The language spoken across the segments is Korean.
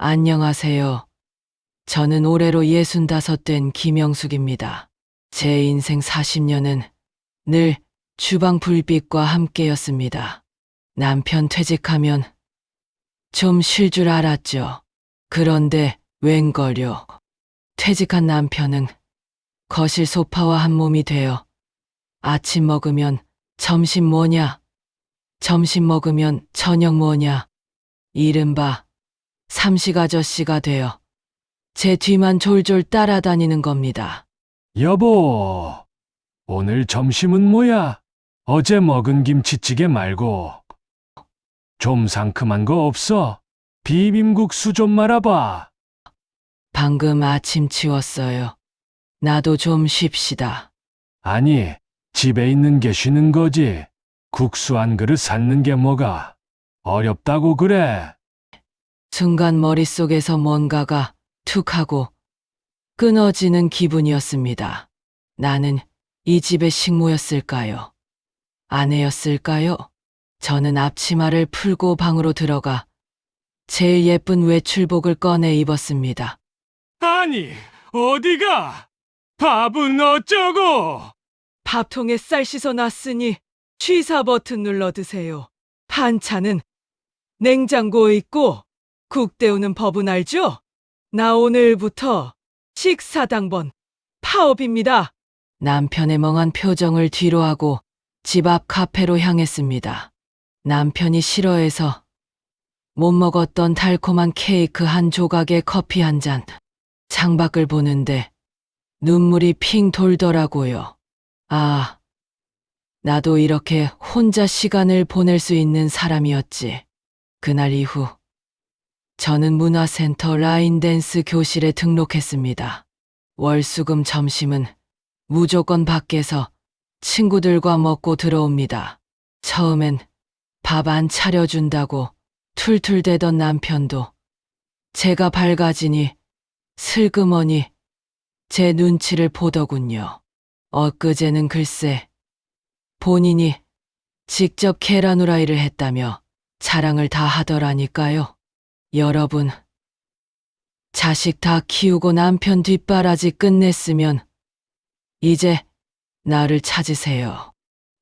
안녕하세요. 저는 올해로 65 된 김영숙입니다. 제 인생 40년은 늘 주방 불빛과 함께였습니다. 남편 퇴직하면 좀 쉴 줄 알았죠. 그런데 웬걸요. 퇴직한 남편은 거실 소파와 한 몸이 되어 아침 먹으면 점심 뭐냐, 점심 먹으면 저녁 뭐냐, 이른바 삼식 아저씨가 되어 제 뒤만 졸졸 따라다니는 겁니다. 여보, 오늘 점심은 뭐야? 어제 먹은 김치찌개 말고. 좀 상큼한 거 없어? 비빔국수 좀 말아봐. 방금 아침 치웠어요. 나도 좀 쉽시다. 아니, 집에 있는 게 쉬는 거지. 국수 한 그릇 삶는 게 뭐가 어렵다고 그래. 순간 머릿속에서 뭔가가 툭 하고 끊어지는 기분이었습니다. 나는 이 집의 식모였을까요? 아내였을까요? 저는 앞치마를 풀고 방으로 들어가 제일 예쁜 외출복을 꺼내 입었습니다. 아니, 어디가? 밥은 어쩌고? 밥통에 쌀 씻어 놨으니 취사 버튼 눌러 드세요. 반찬은 냉장고에 있고 국 데우는 법은 알죠? 나 오늘부터 식사당번 파업입니다. 남편의 멍한 표정을 뒤로 하고 집 앞 카페로 향했습니다. 남편이 싫어해서 못 먹었던 달콤한 케이크 한 조각에 커피 한 잔. 창밖을 보는데 눈물이 핑 돌더라고요. 아, 나도 이렇게 혼자 시간을 보낼 수 있는 사람이었지. 그날 이후, 저는 문화센터 라인댄스 교실에 등록했습니다. 월수금 점심은 무조건 밖에서 친구들과 먹고 들어옵니다. 처음엔 밥 안 차려준다고 툴툴대던 남편도 제가 밝아지니 슬그머니 제 눈치를 보더군요. 엊그제는 글쎄 본인이 직접 계란 후라이를 했다며 자랑을 다 하더라니까요. 여러분, 자식 다 키우고 남편 뒷바라지 끝냈으면 이제 나를 찾으세요.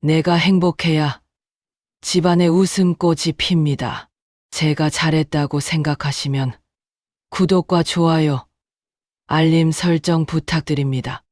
내가 행복해야 집안의 웃음꽃이 핍니다. 제가 잘했다고 생각하시면 구독과 좋아요, 알림 설정 부탁드립니다.